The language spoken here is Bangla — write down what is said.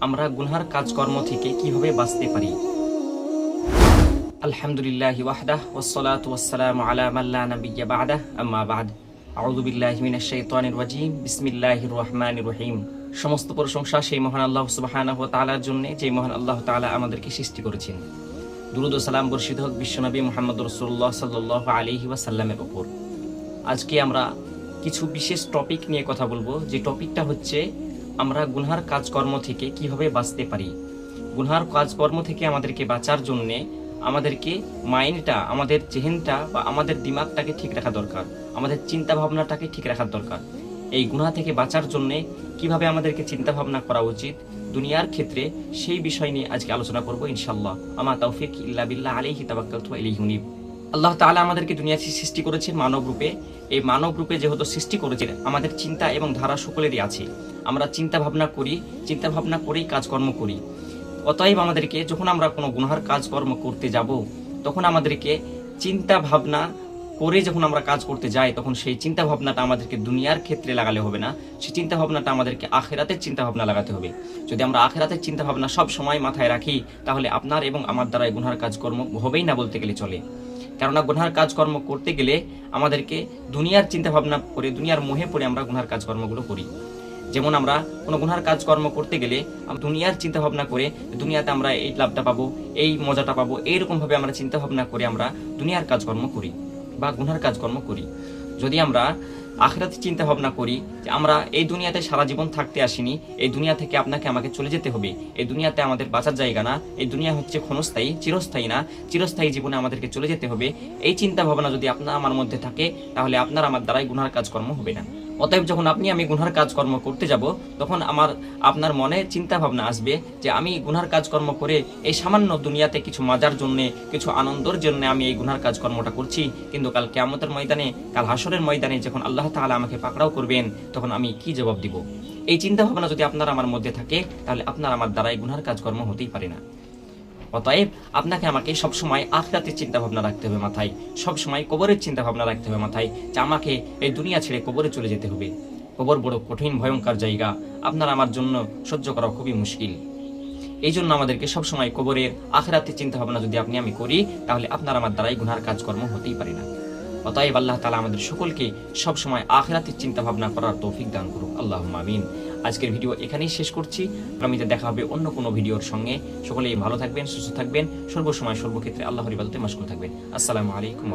আমরা গুনহার কাজকর্ম থেকে কীভাবে বাঁচতে পারি? আলহামদুলিল্লাহ ওয়াহদাহ ওয়াসসালামু আলা মান লা নাবিয়্যা বা'দাহ, আম্মা বা'দ। আউযু বিল্লাহি মিনাশ শাইতানির রাজীম, বিসমিল্লাহির রহমানির রহিম। সমস্ত প্রশংসা সেই মহান আল্লাহ সুবহানাহু ওয়া তাআলার জন্য যে মহান আল্লাহ তাআলা আমাদেরকে সৃষ্টি করেছেন। দুরুদ সালাম বর্ষিত হোক বিশ্বনবী মুহাম্মদ রাসূলুল্লাহ সাল্লাল্লাহু আলাইহি ওয়াসাল্লামের উপর আজকে আমরা কিছু বিশেষ টপিক নিয়ে কথা বলব। যে টপিকটা হচ্ছে আমরা গুনহার কাজকর্ম থেকে কীভাবে বাঁচতে পারি? গুনহার কাজকর্ম থেকে আমাদেরকে বাঁচার জন্যে আমাদেরকে মাইন্ডটা আমাদের চেহেনটা বা আমাদের দিমাগটাকে ঠিক রাখা দরকার। আমাদের চিন্তা ভাবনাটাকে ঠিক রাখার দরকার। এই গুনাহ থেকে বাঁচার জন্যে কীভাবে আমাদেরকে চিন্তা ভাবনা করা উচিত? দুনিয়ার ক্ষেত্রে সেই বিষয় নিয়ে আজকে আলোচনা করব ইনশাল্লাহ আমা তৌফিক ইল্লা বিল্লাহ ওয়া ইলাইহি উনীব। আল্লাহ তাআলা আমাদেরকে দুনিয়াতে সৃষ্টি করেছেন মানব রূপে। এই মানব রূপে যেহেতু সৃষ্টি করেছেন, আমাদের চিন্তা এবং ধারা সকলেরই আছে। আমরা চিন্তা ভাবনা করি চিন্তা ভাবনা করেই কাজকর্ম করি। অতএব আমাদেরকে যখন আমরা কোনো গুনহার কাজকর্ম করতে যাব, তখন আমাদেরকে চিন্তা ভাবনা করে যখন আমরা কাজ করতে যাই, তখন সেই চিন্তা ভাবনাটা আমাদেরকে দুনিয়ার ক্ষেত্রে লাগালে হবে না। সেই চিন্তা ভাবনাটা আমাদেরকে আখেরাতের চিন্তা ভাবনা লাগাতে হবে। যদি আমরা আখেরাতের চিন্তা ভাবনা সব সময় মাথায় রাখি, তাহলে আপনার এবং আমার দ্বারা গুনহার কাজকর্ম হবেই না বলতে গেলে চলে। কেননা গুনহার কাজকর্ম করতে গেলে আমাদেরকে দুনিয়ার চিন্তা ভাবনা করে, দুনিয়ার মোহে পড়ে আমরা গুনহার কাজকর্মগুলো করি। যেমন আমরা কোনো গুনহার কাজকর্ম করতে গেলে দুনিয়ার চিন্তা ভাবনা করে, দুনিয়াতে আমরা এই লাভটা পাবো, এই মজাটা পাবো, এইরকমভাবে আমরা চিন্তা ভাবনা করে আমরা দুনিয়ার কাজকর্ম করি বা গুনহার কাজকর্ম করি। যদি আমরা আখেরাতে চিন্তা ভাবনা করি যে আমরা এই দুনিয়াতে সারা জীবন থাকতে আসিনি, এই দুনিয়া থেকে আপনাকে আমাকে চলে যেতে হবে। এই দুনিয়াতে আমাদের বাঁচার জায়গা না, এই দুনিয়া হচ্ছে ক্ষণস্থায়ী, চিরস্থায়ী না, চিরস্থায়ী জীবনে আমাদেরকে চলে যেতে হবে। এই চিন্তা ভাবনা যদি আপনার আমার মধ্যে থাকে, তাহলে আপনার আমার দ্বারাই গুনার কাজকর্ম হবে না। অতএব যখন আপনি, আমি গুনহার কাজকর্ম করতে যাব, তখন আমার, আপনার মনে চিন্তা ভাবনা আসবে যে আমি গুনহার কাজকর্ম করে এই সামান্য দুনিয়াতে কিছু মজার জন্য, কিছু আনন্দের জন্য আমি এই গুনহার কাজকর্মটা করছি। কিন্তু কাল কেয়ামতের ময়দানে, কাল হাসরের ময়দানে যখন আল্লাহ তাআলা আমাকে পাকড়াও করবেন, তখন আমি কি জবাব দিব? এই চিন্তা ভাবনা যদি আপনার আমার মধ্যে থাকে, তাহলে আপনার আমার দ্বারা এই গুনহার কাজকর্ম হতেই পারে না। অতএব আপনাকে আমাকে সবসময় আখরাতের চিন্তা ভাবনা রাখতে হবে মাথায়। সবসময় কবরের চিন্তা ভাবনা রাখতে হবে মাথায় যে আমাকে এই দুনিয়া ছেড়ে কবরে চলে যেতে হবে। কবর বড় কঠিন, ভয়ঙ্কর জায়গা। আপনার আমার জন্য সহ্য করা খুবই মুশকিল। এই জন্য আমাদেরকে সবসময় কবরের আখরাতের চিন্তা ভাবনা যদি আপনি আমি করি, তাহলে আপনার আমার দ্বারাই গুনার কাজকর্ম হতেই পারে না। অতএব আল্লাহ তালা আমাদের সকলকে সবসময় আখেরাতের চিন্তা ভাবনা করার তৌফিক দান করুক। আল্লাহ মামিন আজকের ভিডিও এখানেই শেষ করছি। আগামীতে দেখা হবে অন্য কোনো ভিডিওর সঙ্গে। সকলেই ভালো থাকবেন, সুস্থ থাকবেন। সর্বসময় সর্বক্ষেত্রে আল্লাহর ইবাদতে মাসকুল থাকবেন। আসসালামু আলাইকুম